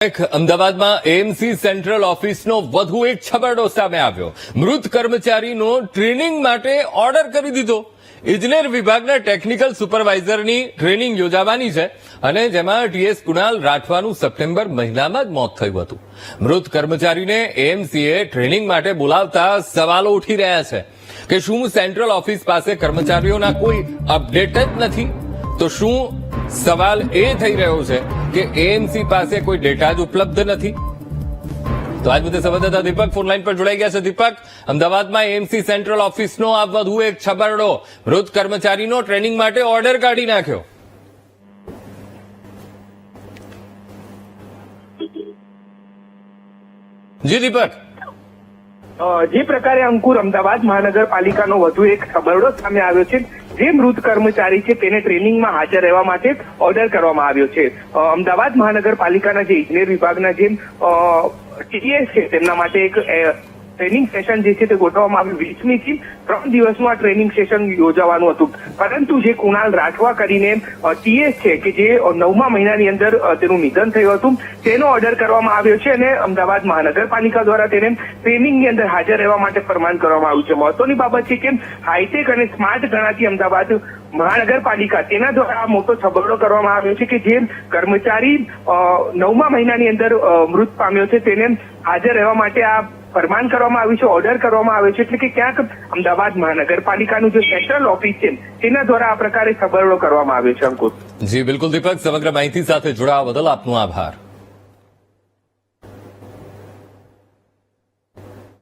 અમદાવાદમાં AMC central ઓફિસનો વધુ એક છબરડો સામે આવ્યો. મૃત કર્મચારીનો ટ્રેનિંગ માટે ઓર્ડર કરી દીધો. ઇજનેર વિભાગના ટેકનિકલ સુપરવાઇઝરની ટ્રેનિંગ યોજાવાની છે અને જેમાં ટીએસ કુણાલ રાઠવાનું સપ્ટેમ્બર મહિનામાં જ મોત થયું હતું. મૃત કર્મચારીને એએમસીએ ટ્રેનિંગ માટે બોલાવતા સવાલો ઉઠી રહ્યા છે કે શું સેન્ટ્રલ ઓફિસ પાસે કર્મચારીઓના કોઈ અપડેટ જ નથી? તો શું સવાલ એ થઈ રહ્યો છે કે એએનસી પાસે કોઈ ડેટા જ ઉપલબ્ધ નથી. તો આજ બધે સંવાદદાતા દીપક ફોનલાઈન પર જોડાઈ ગયા છે. દીપક, અમદાવાદમાં એએમસી સેન્ટ્રલ ઓફિસનો આ વધુ એક છબરડો મૃત કર્મચારીનો ટ્રેનિંગ માટે ઓર્ડર કાઢી નાખ્યો. જી દીપક. જે પ્રકારે અંકુર અમદાવાદ મહાનગરપાલિકાનો વધુ એક ખબરડો સામે આવ્યો છે, જે મૃત કર્મચારી છે, તેને ટ્રેનિંગમાં હાજર રહેવા માટે ઓર્ડર કરવામાં આવ્યો છે. અમદાવાદ મહાનગરપાલિકાના જે ઇજનેર વિભાગના જે ટીએસ છે, તેમના માટે એક ટ્રેનિંગ સેશન જે છે તે ગોઠવવામાં આવ્યું. વીસમી થી ત્રણ દિવસનું આ ટ્રેનિંગ સેશન યોજાવાનું હતું. પરંતુ જે કુણાલ રાઠવા કરીને ટીએસ છે કે જે નવમા મહિનાની અંદર તેનું નિધન થયું હતું, તેનો ઓર્ડર કરવામાં આવ્યો છે અને અમદાવાદ મહાનગરપાલિકા દ્વારા તેને ટ્રેનિંગની અંદર હાજર રહેવા માટે ફરમાન કરવામાં આવ્યું છે. મહત્વની બાબત છે કે હાઈટેક અને સ્માર્ટ ગણાતી અમદાવાદ મહાનગરપાલિકા તેના દ્વારા આ મોટો છબરડો કરવામાં આવ્યો છે કે જે કર્મચારી નવમા મહિનાની અંદર મૃત પામ્યો છે. તેને હાજર રહેવા માટે આ ફરમાન કરવામાં આવ્યું છે ઓર્ડર કરવામાં આવ્યો છે, એટલે કે ક્યાંક અમદાવાદ મહાનગરપાલિકાનું જે સેન્ટ્રલ ઓફિસ છે, તેના દ્વારા આ પ્રકારે છબરડો કરવામાં આવ્યો છે અંકુર. જી, બિલકુલ દીપક, સમગ્ર માહિતી સાથે જોડાવા બદલ આપનો આભાર.